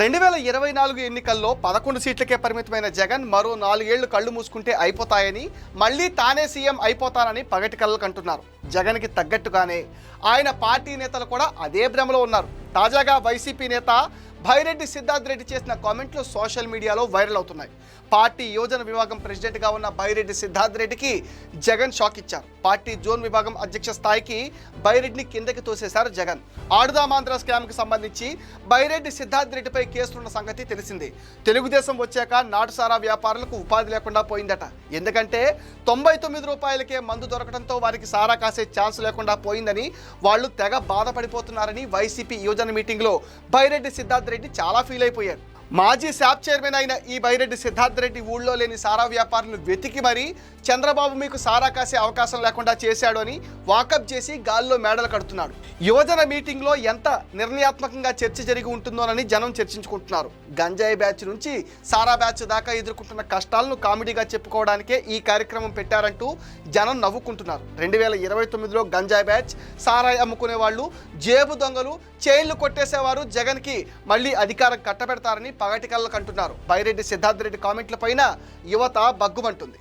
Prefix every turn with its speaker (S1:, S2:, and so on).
S1: రెండు వేల ఇరవై నాలుగు ఎన్నికల్లో పదకొండు సీట్లకే పరిమితమైన జగన్ మరో నాలుగేళ్ళు కళ్ళు మూసుకుంటే అయిపోతాయని మళ్ళీ తానే సీఎం అయిపోతానని పగటి కళ్ళకు అంటున్నారు జగన్కి తగ్గట్టుగానే ఆయన పార్టీ నేతలు కూడా అదే భ్రమలో ఉన్నారు. తాజాగా వైసీపీ నేత భైరెడ్డి సిద్ధార్థ్ రెడ్డి చేసిన కామెంట్లు సోషల్ మీడియాలో వైరల్ అవుతున్నాయి. పార్టీ యోజన విభాగం ప్రెసిడెంట్గా ఉన్న బైరెడ్డి సిద్ధార్థ్ రెడ్డికి జగన్ షాక్ ఇచ్చారు. పార్టీ జోన్ విభాగం అధ్యక్ష స్థాయికి బైరెడ్డిని కిందకి తోసేశారు జగన్. ఆడుదామాంధ్ర స్కామ్కి సంబంధించి బైరెడ్డి సిద్ధార్థ్ రెడ్డిపై కేసులున్న సంగతి తెలిసింది. తెలుగుదేశం వచ్చాక నాటుసారా వ్యాపారులకు ఉపాధి లేకుండా పోయిందట. ఎందుకంటే తొంభై తొమ్మిది రూపాయలకే మందు దొరకడంతో వారికి సారా కాసే ఛాన్స్ లేకుండా పోయిందని వాళ్ళు తెగ బాధపడిపోతున్నారని వైసీపీ యోజన మీటింగ్లో బైరెడ్డి సిద్ధార్థ్ రెడ్డి చాలా ఫీల్ అయిపోయారు. మాజీ శాప్ చైర్మన్ అయిన ఈ బైరెడ్డి సిద్ధార్థ్ రెడ్డి ఊళ్ళో లేని సారా వ్యాపారులను వెతికి మరీ చంద్రబాబు మీకు సారా కాసే అవకాశం లేకుండా చేశాడు అని వాకప్ చేసి గాల్లో మేడలు కడుతున్నాడు. యువజన మీటింగ్లో ఎంత నిర్ణయాత్మకంగా చర్చ జరిగి ఉంటుందోనని జనం చర్చించుకుంటున్నారు. గంజాయి బ్యాచ్ నుంచి సారా బ్యాచ్ దాకా ఎదుర్కొంటున్న కష్టాలను కామెడీగా చెప్పుకోవడానికే ఈ కార్యక్రమం పెట్టారంటూ జనం నవ్వుకుంటున్నారు. రెండు వేల ఇరవై తొమ్మిదిలో గంజాయి బ్యాచ్ సారాయి అమ్ముకునే వాళ్ళు జేబు దొంగలు చైన్లు కొట్టేసేవారు జగన్కి మళ్ళీ అధికారం కట్టబెడతారని పగటి కళ్ళకంటున్నారు బైరెడ్డి సిద్ధార్థరెడ్డి కామెంట్ల పైన యువత బగ్గుమంటుంది.